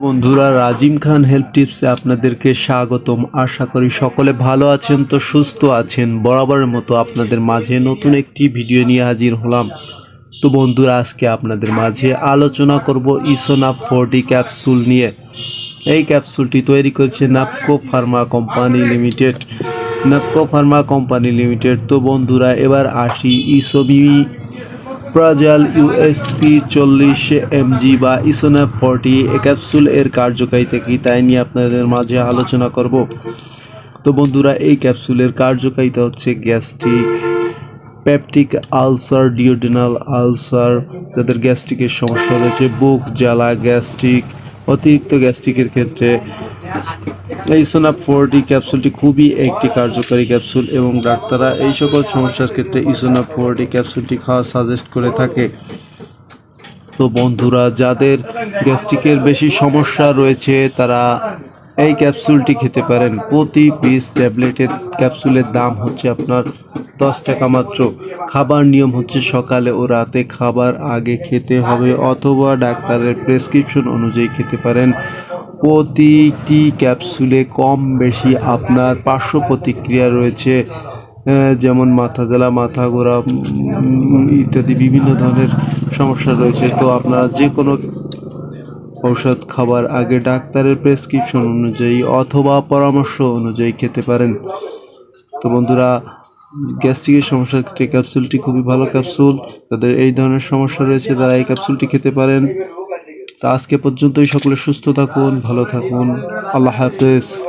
বন্ধুরা, রাজিম খান হেল্প টিপসে আপনাদেরকে স্বাগতম। আশা করি সকলে ভালো আছেন তো সুস্থ আছেন। বরাবরের মতো আপনাদের মাঝে নতুন একটি ভিডিও নিয়ে হাজির হলাম। তো বন্ধুরা, আজকে আপনাদের মাঝে আলোচনা করব ইসোনা ফোরটি ক্যাপসুল নিয়ে। এই ক্যাপসুলটি তৈরি করেছে Napco Pharma company limited. Napco Pharma company limited, তো বন্ধুরা, এবার আসি ইসোমি প্রাজাল ইউএসপি চল্লিশ এমজি বা ইসোনা ফর্টি ক্যাপসুল এর কার্যকারিতা কি তাই নিয়ে আপনাদের মাঝে আলোচনা করব। তো বন্ধুরা, এই ক্যাপসুলের কার্যকারিতা হচ্ছে gastric peptic ulcer, duodenal ulcer, যাদের গ্যাস্ট্রিকের সমস্যা রয়েছে, বুক, জ্বালা, গ্যাস্ট্রিক, অতিরিক্ত গ্যাস্ট্রিকের ক্ষেত্রে এই সোনাপ ফোরটি ক্যাপসুলটি খুবই একটি কার্যকারী ক্যাপসুল এবং ডাক্তাররা এই সকল সমস্যার ক্ষেত্রে ইসোনাপ ফোরটি ক্যাপসুলটি খাওয়া সাজেস্ট করে থাকে। তো বন্ধুরা, যাদের গ্যাস্ট্রিকের বেশি সমস্যা রয়েছে, তারা এই ক্যাপসুলটি খেতে পারেন। প্রতি পিস ট্যাবলেটের ক্যাপসুলের দাম হচ্ছে আপনার দশ টাকা মাত্র। খাবার নিয়ম হচ্ছে সকালে ও রাতে খাবার আগে খেতে হবে অথবা ডাক্তারের প্রেসক্রিপশন অনুযায়ী খেতে পারেন। প্রতিটি ক্যাপসুলে কম বেশি আপনার পার্শ্ব প্রতিক্রিয়া রয়েছে যেমন মাথা জ্বালা, মাথা ঘোরা ইত্যাদি বিভিন্ন ধরনের সমস্যা রয়েছে। তো আপনারা যে কোনো ঔষধ খাবার আগে ডাক্তারের প্রেসক্রিপশন অনুযায়ী অথবা পরামর্শ অনুযায়ী খেতে পারেন। তো বন্ধুরা, গ্যাস্ট্রিকের সমস্যার ক্ষেত্রে ক্যাপসুলটি খুবই ভালো ক্যাপসুল। তাদের এই ধরনের সমস্যা রয়েছে, তারা এই ক্যাপসুলটি খেতে পারেন। তা আজকে পর্যন্তই, সকলে সুস্থ থাকুন, ভালো থাকুন। আল্লাহ হাফেজ।